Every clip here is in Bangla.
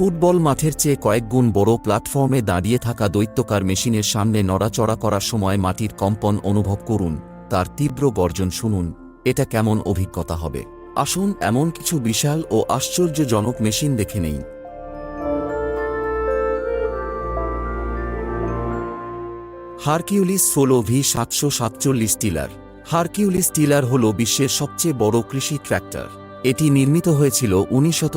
ফুটবল মাঠের চেয়ে কয়েক গুণ বড় প্ল্যাটফর্মে দাঁড়িয়ে থাকা দৈত্যকার মেশিনের সামনে নড়াচড়া করার সময় মাটির কম্পন অনুভব করুন, তার তীব্র গর্জন শুনুন, এটা কেমন অভিজ্ঞতা হবে। আসুন, এমন কিছু বিশাল ও আশ্চর্যজনক মেশিন দেখে নেই। হারকিউলিস সোলো ভি সাতশো সাতচল্লিশ টিলার। হারকিউলিস টিলার হল বিশ্বের সবচেয়ে বড় কৃষি ট্র্যাক্টর। এটি নির্মিত হয়েছিল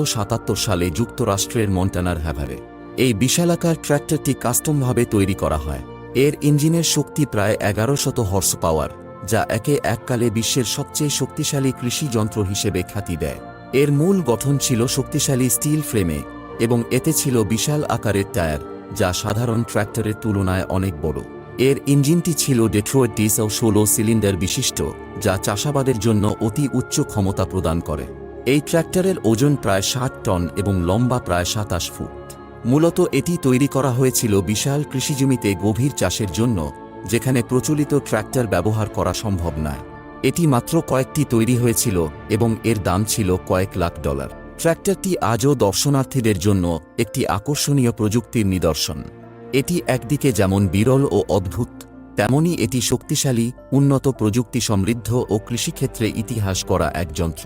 সাতাত্তর সালে যুক্তরাষ্ট্রের মন্টানার হ্যাভারে। এই বিশালাকার ট্র্যাক্টরটি কাস্টমভাবে তৈরি করা হয়। এর ইঞ্জিনের শক্তি প্রায় এগারোশত হর্স পাওয়ার, যা একে এককালে বিশ্বের সবচেয়ে শক্তিশালী কৃষি যন্ত্র হিসেবে খ্যাতি দেয়। এর মূল গঠন ছিল শক্তিশালী স্টিল ফ্রেমে, এবং এতে ছিল বিশাল আকারের টায়ার, যা সাধারণ ট্র্যাক্টরের তুলনায় অনেক বড়। এর ইঞ্জিনটি ছিল ডেট্রোয়েট ডিসেল ষোলো সিলিন্ডার বিশিষ্ট, যা চাষাবাদের জন্য অতি উচ্চ ক্ষমতা প্রদান করে। এই ট্র্যাক্টরের ওজন প্রায় ষাট টন এবং লম্বা প্রায় সাতাশ ফুট। মূলত এটি তৈরি করা হয়েছিল বিশাল কৃষিজমিতে গভীর চাষের জন্য, যেখানে প্রচলিত ট্র্যাক্টর ব্যবহার করা সম্ভব নয়। এটি মাত্র কয়েকটি তৈরি হয়েছিল এবং এর দাম ছিল কয়েক লাখ ডলার। ট্র্যাক্টরটি আজও দর্শনার্থীদের জন্য একটি আকর্ষণীয় প্রযুক্তির নিদর্শন। এটি একদিকে যেমন বিরল ও অদ্ভুত, তেমনি এটি শক্তিশালী, উন্নত প্রযুক্তি সমৃদ্ধ ও কৃষিক্ষেত্রে ইতিহাস করা এক যন্ত্র।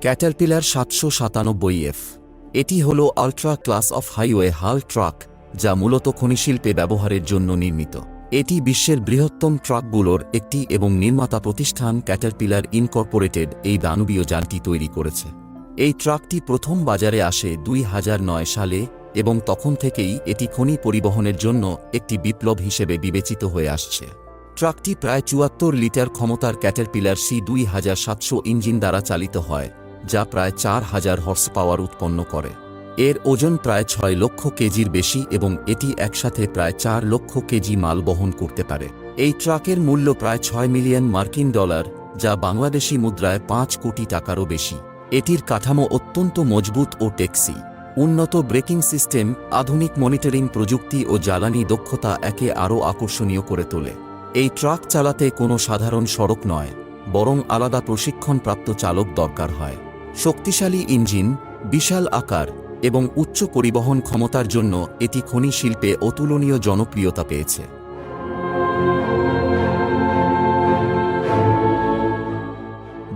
ক্যাটারপিলার সাতশো সাতানব্বই এফ। এটি হল ultra class off highway haul truck, যা মূলত খনিশিল্পে ব্যবহারের জন্য নির্মিত। এটি বিশ্বের বৃহত্তম ট্রাকগুলোর একটি এবং নির্মাতা প্রতিষ্ঠান ক্যাটারপিলার ইনকর্পোরেটেড এই দানবীয় যানটি তৈরি করেছে। এই ট্রাকটি প্রথম বাজারে আসে দুই হাজার নয় সালে এবং তখন থেকেই এটি খনি পরিবহনের জন্য একটি বিপ্লব হিসেবে বিবেচিত হয়ে আসছে। ট্রাকটি প্রায় চুয়াত্তর লিটার ক্ষমতার ক্যাটারপিলার সি দুই হাজার সাতশো ইঞ্জিন দ্বারা চালিত হয়, যা প্রায় চার হাজার হর্স পাওয়ার উৎপন্ন করে। এর ওজন প্রায় ছয় লক্ষ কেজির বেশি এবং এটি একসাথে প্রায় চার লক্ষ কেজি মাল বহন করতে পারে। এই ট্রাকের মূল্য প্রায় ছয় মিলিয়ন মার্কিন ডলার, যা বাংলাদেশি মুদ্রায় পাঁচ কোটি টাকারও বেশি। এটির কাঠামো অত্যন্ত মজবুত ও টেক্সি উন্নত ব্রেকিং সিস্টেম, আধুনিক মনিটরিং প্রযুক্তি ও জ্বালানি দক্ষতা একে আরও আকর্ষণীয় করে তোলে। এই ট্রাক চালাতে কোনো সাধারণ সড়ক নয়, বরং আলাদা প্রশিক্ষণপ্রাপ্ত চালক দরকার হয়। শক্তিশালী ইঞ্জিন, বিশাল আকার এবং উচ্চ পরিবহন ক্ষমতার জন্য এটি খনি শিল্পে অতুলনীয় জনপ্রিয়তা পেয়েছে।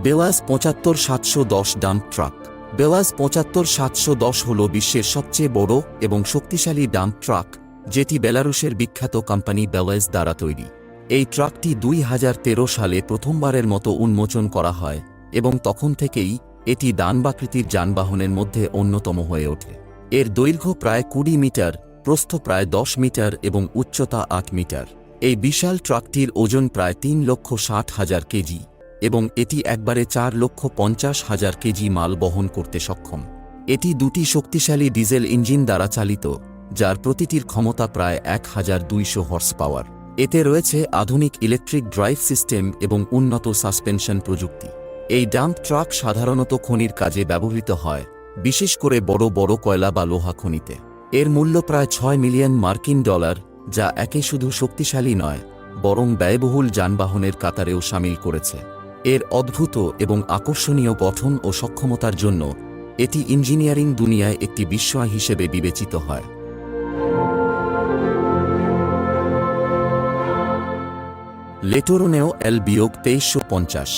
বেওয়াজ পঁচাত্তর সাতশো দশ ডাম্প ট্রাক। বেওয়াজ পঁচাত্তর সাতশো দশ হল বিশ্বের সবচেয়ে বড় এবং শক্তিশালী ডাম্প ট্রাক, যেটি বেলারুশের বিখ্যাত কোম্পানি বেওয়াজ দ্বারা তৈরি। এই ট্রাকটি দুই হাজার তেরো সালে প্রথমবারের মতো উন্মোচন করা হয় এবং তখন থেকেই এটি দানবাকৃতির যানবাহনের মধ্যে অন্যতম হয়ে ওঠে। এর দৈর্ঘ্য প্রায় কুড়ি মিটার, প্রস্থ প্রায় দশ মিটার এবং উচ্চতা আট মিটার। এই বিশাল ট্রাকটির ওজন প্রায় তিন লক্ষ ষাট হাজার কেজি। এবং এটি একবারে চার লক্ষ পঞ্চাশ হাজার কেজি মাল বহন করতে সক্ষম। এটি দুটি শক্তিশালী ডিজেল ইঞ্জিন দ্বারা চালিত, যার প্রতিটির ক্ষমতা প্রায় এক হাজার দুইশো হর্স পাওয়ার এতে রয়েছে আধুনিক ইলেকট্রিক ড্রাইভ সিস্টেম এবং উন্নত সাসপেনশন প্রযুক্তি। এই ডাম্প ট্রাক সাধারণত খনির কাজে ব্যবহৃত হয়, বিশেষ করে বড় বড় কয়লা বা লোহা খনিতে। এর মূল্য প্রায় ছয় মিলিয়ন মার্কিন ডলার, যা একে শুধু শক্তিশালী নয়, বরং ব্যয়বহুল যানবাহনের কাতারেও সামিল করেছে। এর অদ্ভুত এবং আকর্ষণীয় গঠন ও সক্ষমতার জন্য এটি ইঞ্জিনিয়ারিং দুনিয়ায় একটি বিস্ময় হিসেবে বিবেচিত হয়। লেটোরোনেও এল বিয়োগ তেইশশো পঞ্চাশ।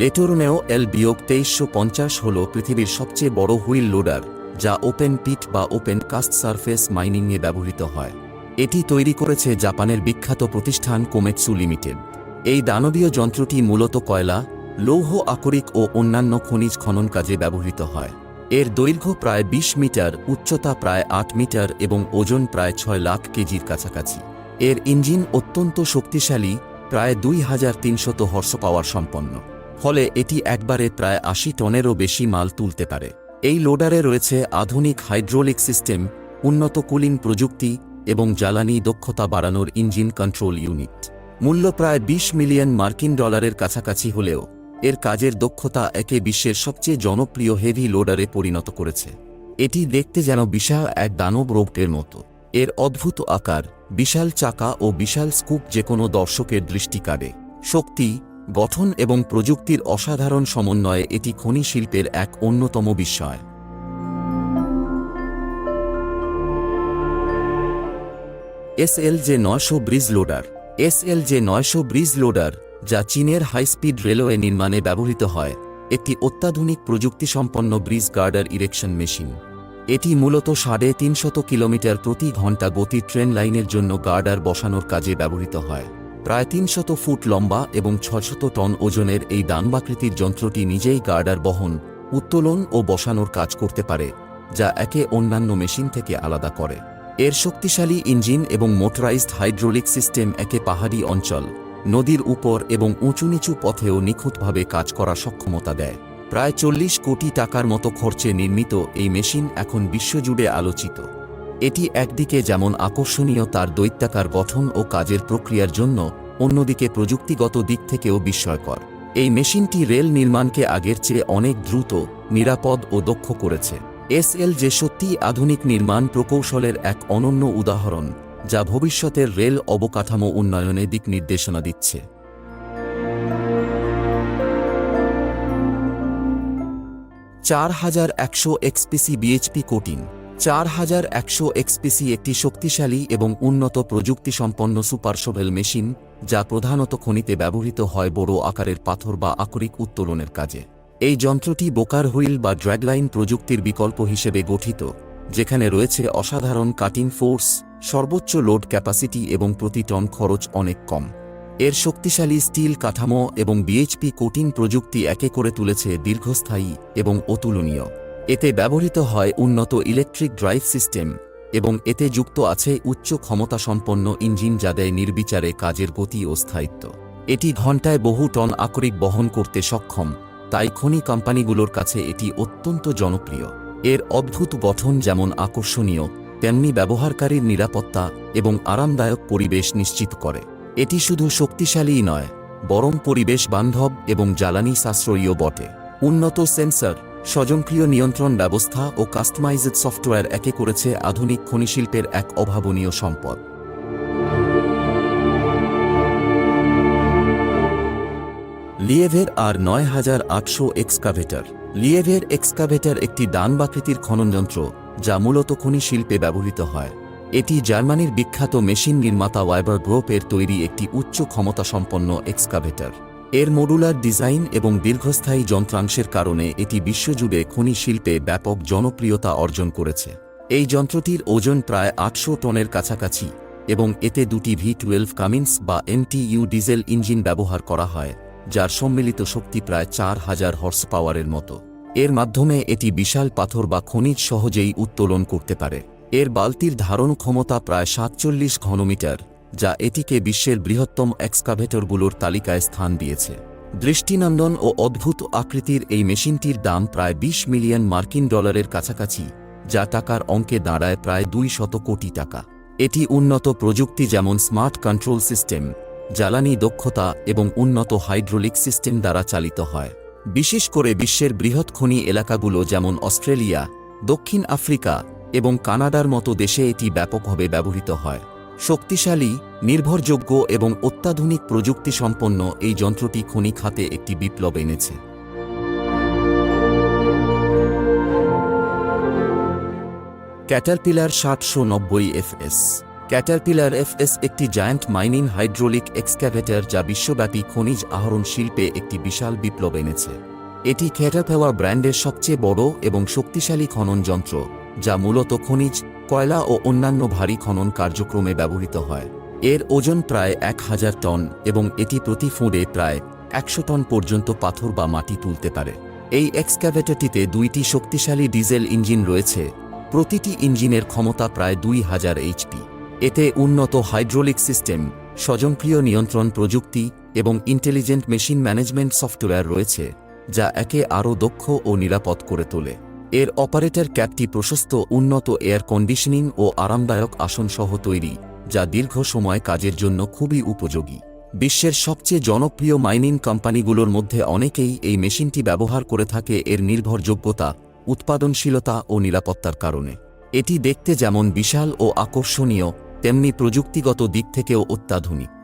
লেটোরোনেও এল বিয়োগ তেইশশো পঞ্চাশ হল পৃথিবীর সবচেয়ে বড় হুইল লোডার, যা ওপেন পিট বা ওপেন কাস্ট সারফেস মাইনিংয়ে ব্যবহৃত হয়। এটি তৈরি করেছে জাপানের বিখ্যাত প্রতিষ্ঠান কোমেটসু লিমিটেড। এই দানবীয় যন্ত্রটি মূলত কয়লা, লৌহ আকরিক ও অন্যান্য খনিজ খনন কাজে ব্যবহৃত হয়। এর দৈর্ঘ্য প্রায় ২০ মিটার, উচ্চতা প্রায় আট মিটার এবং ওজন প্রায় ছয় লাখ কেজির কাছাকাছি। এর ইঞ্জিন অত্যন্ত শক্তিশালী, প্রায় দুই হাজার তিনশত হর্স পাওয়ার সম্পন্ন। ফলে এটি একবারে প্রায় আশি টনেরও বেশি মাল তুলতে পারে। এই লোডারে রয়েছে আধুনিক হাইড্রোলিক সিস্টেম, উন্নত কুলিং প্রযুক্তি এবং জ্বালানি দক্ষতা বাড়ানোর ইঞ্জিন কন্ট্রোল ইউনিট। মূল্য প্রায় ২০ মিলিয়ন মার্কিন ডলারের কাছাকাছি হলেও, এর কাজের দক্ষতা একে বিশ্বের সবচেয়ে জনপ্রিয় হেভি লোডারে পরিণত করেছে। এটি দেখতে যেন বিশাল এক দানব রোবটের মতো। এর অদ্ভুত আকার, বিশাল চাকা ও বিশাল স্কুপ যে কোনো দর্শকের দৃষ্টি কাড়ে। শক্তি, গঠন এবং প্রযুক্তির অসাধারণ সমন্বয়ে এটি খনি শিল্পের এক অন্যতম বিস্ময় এসএল জে নয়শো bridge loader. S L J নয়শো ব্রিজ লোডার, যা চীনের হাইস্পিড রেলওয়ে নির্মাণে ব্যবহৃত হয়, একটি অত্যাধুনিক প্রযুক্তিসম্পন্ন ব্রিজ গার্ডার ইরেকশন মেশিন। এটি মূলত সাড়ে তিনশত কিলোমিটার প্রতি ঘণ্টা গতি ট্রেন লাইনের জন্য গার্ডার বসানোর কাজে ব্যবহৃত হয়। প্রায় তিনশত ফুট লম্বা এবং ছশত টন ওজনের এই দানবাকৃতির যন্ত্রটি নিজেই গার্ডার বহন, উত্তোলন ও বসানোর কাজ করতে পারে, যা একে অন্যান্য মেশিন থেকে আলাদা করে। এর শক্তিশালী ইঞ্জিন এবং মোটরাইজড হাইড্রোলিক সিস্টেম একে পাহাড়ি অঞ্চল, নদীর উপর এবং উঁচু নিচু পথেও নিখুঁতভাবে কাজ করার সক্ষমতা দেয়। প্রায় চল্লিশ কোটি টাকার মতো খরচে নির্মিত এই মেশিন এখন বিশ্বজুড়ে আলোচিত। এটি একদিকে যেমন আকর্ষণীয় তার দৈত্যাকার গঠন ও কাজের প্রক্রিয়ার জন্য, অন্যদিকে প্রযুক্তিগত দিক থেকেও বিস্ময়কর। এই মেশিনটি রেল নির্মাণকে আগের চেয়ে অনেক দ্রুত, নিরাপদ ও দক্ষ করেছে। এসএল যে সত্যিই আধুনিক নির্মাণ প্রকৌশলের এক অনন্য উদাহরণ, যা ভবিষ্যতের রেল অবকাঠামো উন্নয়নে দিক নির্দেশনা দিচ্ছে। চার হাজার একশো এক্সপিসি বিএইচপি কোটিং চার হাজার একশো এক্সপিসি একটি শক্তিশালী এবং উন্নত প্রযুক্তিসম্পন্ন সুপারশোভেল মেশিন, যা প্রধানত খনিতে ব্যবহৃত হয় বড় আকারের পাথর বা আকরিক উত্তোলনের কাজে। এই যন্ত্রটি বোকার হুইল বা ড্র্যাগলাইন প্রযুক্তির বিকল্প হিসেবে গঠিত, যেখানে রয়েছে অসাধারণ কাটিং ফোর্স, সর্বোচ্চ লোড ক্যাপাসিটি এবং প্রতি টন খরচ অনেক কম। এর শক্তিশালী স্টিল কাঠামো এবং বিএইচপি কোটিং প্রযুক্তি একে করে তুলেছে দীর্ঘস্থায়ী এবং অতুলনীয়। এতে ব্যবহৃত হয় উন্নত ইলেকট্রিক ড্রাইভ সিস্টেম এবং এতে যুক্ত আছে উচ্চ ক্ষমতাসম্পন্ন ইঞ্জিন যা দেয় নির্বিচারে কাজের গতি ও স্থায়িত্ব। এটি ঘণ্টায় বহু টন আকরিক বহন করতে সক্ষম তাই খনি কোম্পানিগুলোর কাছে এটি অত্যন্ত জনপ্রিয়। এর অদ্ভুত গঠন যেমন আকর্ষণীয়, তেমনি ব্যবহারকারীর নিরাপত্তা এবং আরামদায়ক পরিবেশ নিশ্চিত করে। এটি শুধু শক্তিশালীই নয়, বরং পরিবেশ বান্ধব এবং জ্বালানি সাশ্রয়ীও বটে। উন্নত সেন্সর, স্বয়ংক্রিয় নিয়ন্ত্রণ ব্যবস্থা ও কাস্টমাইজড সফটওয়্যার একে করেছে আধুনিক খনিশিল্পের এক অভাবনীয় সম্পদ। লিয়েভের আর নয় হাজার আটশো এক্সকাভেটর। লিয়েভের এক্সকাভেটর একটি দান দানবাকৃতির খননযন্ত্র, যা মূলত খনি শিল্পে ব্যবহৃত হয়। এটি জার্মানির বিখ্যাত মেশিন নির্মাতা ওয়াইবার গ্রোপের তৈরি একটি উচ্চ ক্ষমতাসম্পন্ন এক্সকাভেটর। এর মডুলার ডিজাইন এবং দীর্ঘস্থায়ী যন্ত্রাংশের কারণে এটি বিশ্বজুড়ে খনি শিল্পে ব্যাপক জনপ্রিয়তা অর্জন করেছে। এই যন্ত্রটির ওজন প্রায় আটশো টনের কাছাকাছি এবং এতে দুটি ভি টুয়েলভ কামিন্স বা এমটিইউ ডিজেল ইঞ্জিন ব্যবহার করা হয়। যার সম্মিলিত শক্তি প্রায় চার হাজার হর্স পাওয়ারের মতো। এর মাধ্যমে এটি বিশাল পাথর বা খনিজ সহজেই উত্তোলন করতে পারে। এর বালতির ধারণ ক্ষমতা প্রায় সাতচল্লিশ ঘনমিটার, যা এটিকে বিশ্বের বৃহত্তম এক্সকাভেটরগুলোর তালিকায় স্থান দিয়েছে। দৃষ্টিনন্দন ও অদ্ভুত আকৃতির এই মেশিনটির দাম প্রায় ২০ মিলিয়ন মার্কিন ডলারের কাছাকাছি, যা টাকার অঙ্কে দাঁড়ায় প্রায় দুই শত কোটি টাকা। এটি উন্নত প্রযুক্তি যেমন স্মার্ট কন্ট্রোল সিস্টেম জ্বালানি দক্ষতা এবং উন্নত হাইড্রোলিক সিস্টেম দ্বারা চালিত হয়। বিশেষ করে বিশ্বের বৃহৎ খনি এলাকাগুলো যেমন অস্ট্রেলিয়া, দক্ষিণ আফ্রিকা এবং কানাডার মতো দেশে এটি ব্যাপকভাবে ব্যবহৃত হয়। শক্তিশালী, নির্ভরযোগ্য এবং অত্যাধুনিক প্রযুক্তি সম্পন্ন এই যন্ত্রটি খনি খাতে একটি বিপ্লব এনেছে। ক্যাটারপিলার সাতশো নব্বই F S Caterpillar F S একটি জায়ান্ট মাইনিং হাইড্রোলিক এক্সক্যাভেটর যা বিশ্বব্যাপী খনিজ আহরণ শিল্পে একটি বিশাল বিপ্লব এনেছে। এটি ক্যাটারপাওয়ার ব্র্যান্ডের সবচেয়ে বড় এবং শক্তিশালী খনন যন্ত্র, যা মূলত খনিজ, কয়লা ও অন্যান্য ভারী খনন কার্যক্রমে ব্যবহৃত হয়। এর ওজন প্রায় এক হাজার টন এবং এটি প্রতি ফুঁড়ে প্রায় একশো টন পর্যন্ত পাথর বা মাটি তুলতে পারে। এই এক্সক্যাভেটরটিতে দুইটি শক্তিশালী ডিজেল ইঞ্জিন রয়েছে। প্রতিটি ইঞ্জিনের ক্ষমতা প্রায় দুই হাজার এইচপি। এতে উন্নত হাইড্রোলিক সিস্টেম স্বয়ংক্রিয় নিয়ন্ত্রণ প্রযুক্তি এবং ইন্টেলিজেন্ট মেশিন ম্যানেজমেন্ট সফটওয়্যার রয়েছে, যা একে আরও দক্ষ ও নিরাপদ করে তোলে। এর অপারেটর ক্যাবটি প্রশস্ত, উন্নত এয়ার কন্ডিশনিং ও আরামদায়ক আসনসহ তৈরি, যা দীর্ঘ সময় কাজের জন্য খুবই উপযোগী। বিশ্বের সবচেয়ে জনপ্রিয় মাইনিং কোম্পানিগুলোর মধ্যে অনেকেই এই মেশিনটি ব্যবহার করে থাকে এর নির্ভরযোগ্যতা, উৎপাদনশীলতা ও নিরাপত্তার কারণে। এটি দেখতে যেমন বিশাল ও আকর্ষণীয় তেমনি প্রযুক্তিগত দিক থেকেও অত্যাধুনিক।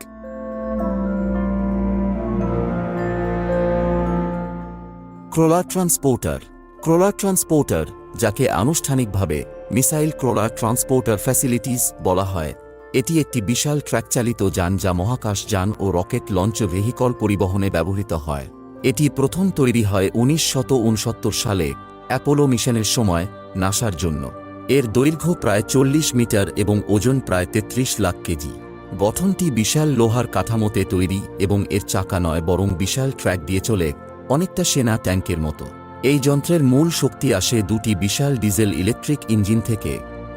ক্রোলার ট্রান্সপোর্টার। ক্রোলার ট্রান্সপোর্টার, যাকে আনুষ্ঠানিকভাবে মিসাইল ক্রোলার ট্রান্সপোর্টার ফ্যাসিলিটিস বলা হয়, এটি একটি বিশাল ট্র্যাকচালিত যান যা মহাকাশ যান ও রকেট লঞ্চ ভেহিকল পরিবহনে ব্যবহৃত হয়। এটি প্রথম তৈরি হয় উনিশ সালে অ্যাপোলো মিশনের সময়, নাসার জন্য। এর দৈর্ঘ্য প্রায় চল্লিশ মিটার এবং ওজন প্রায় তেত্রিশ লাখ কেজি। গঠনটি বিশাল লোহার কাঠামোতে তৈরি এবং এর চাকা নয়, বরং বিশাল ট্র্যাক দিয়ে চলে অনেকটা সেনা ট্যাঙ্কের মতো। এই যন্ত্রের মূল শক্তি আসে দুটি বিশাল ডিজেল ইলেকট্রিক ইঞ্জিন থেকে,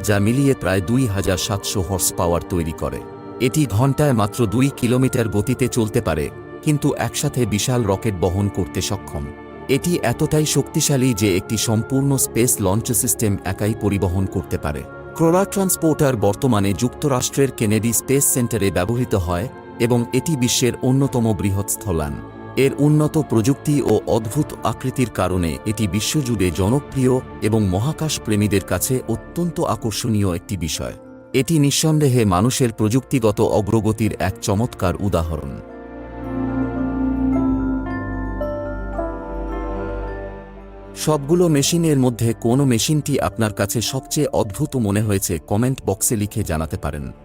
যা মিলিয়ে প্রায় দুই হাজার সাতশো হর্স পাওয়ার তৈরি করে। এটি ঘন্টায় মাত্র দুই কিলোমিটার গতিতে চলতে পারে, কিন্তু একসাথে বিশাল রকেট বহন করতে সক্ষম। এটি এতটাই শক্তিশালী যে একটি সম্পূর্ণ স্পেস লঞ্চ সিস্টেম একাই পরিবহন করতে পারে। ক্রোলার ট্রান্সপোর্টার বর্তমানে যুক্তরাষ্ট্রের কেনেডি স্পেস সেন্টারে ব্যবহৃত হয় এবং এটি বিশ্বের অন্যতম বৃহৎ স্থলান। এর উন্নত প্রযুক্তি ও অদ্ভুত আকৃতির কারণে এটি বিশ্বজুড়ে জনপ্রিয় এবং মহাকাশ প্রেমীদের কাছে অত্যন্ত আকর্ষণীয় একটি বিষয়। এটি নিঃসন্দেহে মানুষের প্রযুক্তিগত অগ্রগতির এক চমৎকার উদাহরণ। সবগুলো মেশিনের মধ্যে কোন মেশিনটি আপনার কাছে সবচেয়ে অদ্ভুত মনে হয়েছে, কমেন্ট বক্সে লিখে জানাতে পারেন।